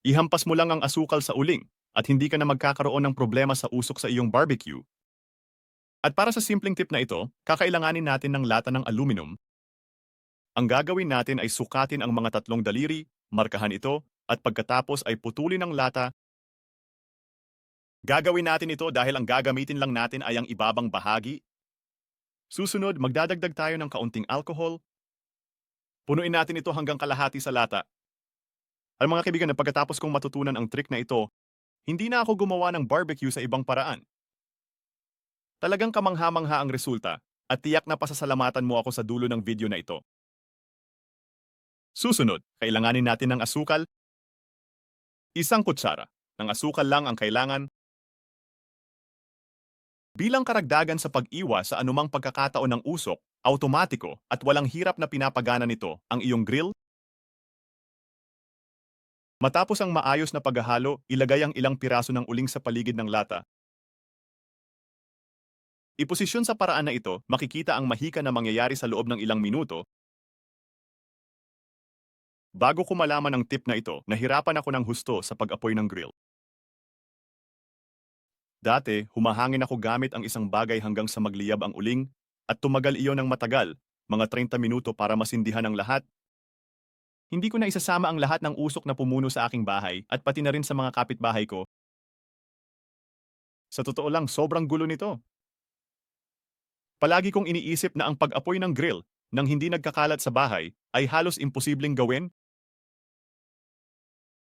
Ihampas mo lang ang asukal sa uling at hindi ka na magkakaroon ng problema sa usok sa iyong barbecue. At para sa simpleng tip na ito, kakailanganin natin ng lata ng aluminum. Ang gagawin natin ay sukatin ang mga tatlong daliri, markahan ito, at pagkatapos ay putulin ang lata. Gagawin natin ito dahil ang gagamitin lang natin ay ang ibabang bahagi. Susunod, magdadagdag tayo ng kaunting alcohol. Punuin natin ito hanggang kalahati sa lata. Ang mga kaibigan na pagkatapos kong matutunan ang trick na ito, hindi na ako gumawa ng barbecue sa ibang paraan. Talagang kamangha-mangha ang resulta at tiyak na pasasalamatan mo ako sa dulo ng video na ito. Susunod, kailanganin natin ng asukal. Isang kutsara. Ng asukal lang ang kailangan. Bilang karagdagan sa pag-iwas sa anumang pagkakataon ng usok, automatiko at walang hirap na pinapagana nito ang iyong grill. Matapos ang maayos na paghahalo, ilagay ang ilang piraso ng uling sa paligid ng lata Iposisyon sa paraan na ito, makikita ang mahika na mangyayari sa loob ng ilang minuto. Bago ko malaman ang tip na ito, nahirapan ako ng husto sa pag-apoy ng grill. Dati, humahangin ako gamit ang isang bagay hanggang sa magliyab ang uling at tumagal iyon ng matagal, mga 30 minuto para masindihan ang lahat. Hindi ko na isasama ang lahat ng usok na pumuno sa aking bahay at pati na rin sa mga kapitbahay ko. Sa totoo lang, sobrang gulo nito. Palagi kong iniisip na ang pag-apoy ng grill nang hindi nagkakalat sa bahay ay halos imposibleng gawin.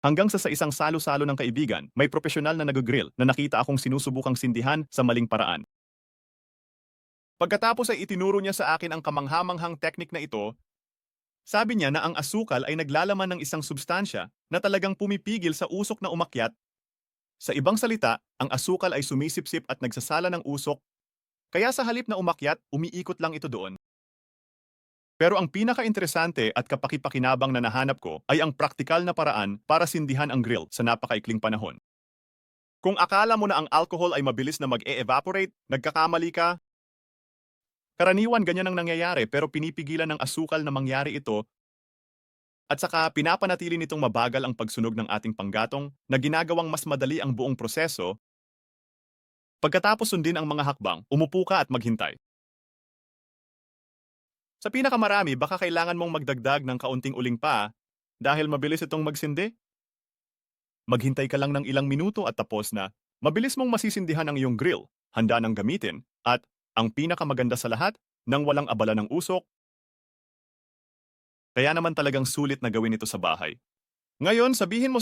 Hanggang sa sa isang salo-salo ng kaibigan, may profesional na nag-grill na nakita akong sinusubukang sindihan sa maling paraan. Pagkatapos ay itinuro niya sa akin ang kamanghamanghang teknik na ito, sabi niya na ang asukal ay naglalaman ng isang substansya na talagang pumipigil sa usok na umakyat. Sa ibang salita, ang asukal ay sumisipsip at nagsasala ng usok kaya sa halip na umakyat, umiikot lang ito doon. Pero ang pinaka-interesante at kapakipakinabang na nahanap ko ay ang praktikal na paraan para sindihan ang grill sa napakaikling panahon. Kung akala mo na ang alcohol ay mabilis na mag-e-evaporate, nagkakamali ka. Karaniwan ganyan ang nangyayari pero pinipigilan ng asukal na mangyari ito at saka pinapanatili nitong mabagal ang pagsunog ng ating panggatong na ginagawang mas madali ang buong proseso Pagkatapos sundin ang mga hakbang, umupo ka at maghintay. Sa pinakamarami, baka kailangan mong magdagdag ng kaunting uling pa dahil mabilis itong magsindi. Maghintay ka lang ng ilang minuto at tapos na, mabilis mong masisindihan ang iyong grill, handa ng gamitin, at, ang pinakamaganda sa lahat, nang walang abala ng usok. Kaya naman talagang sulit na gawin ito sa bahay. Ngayon, sabihin mo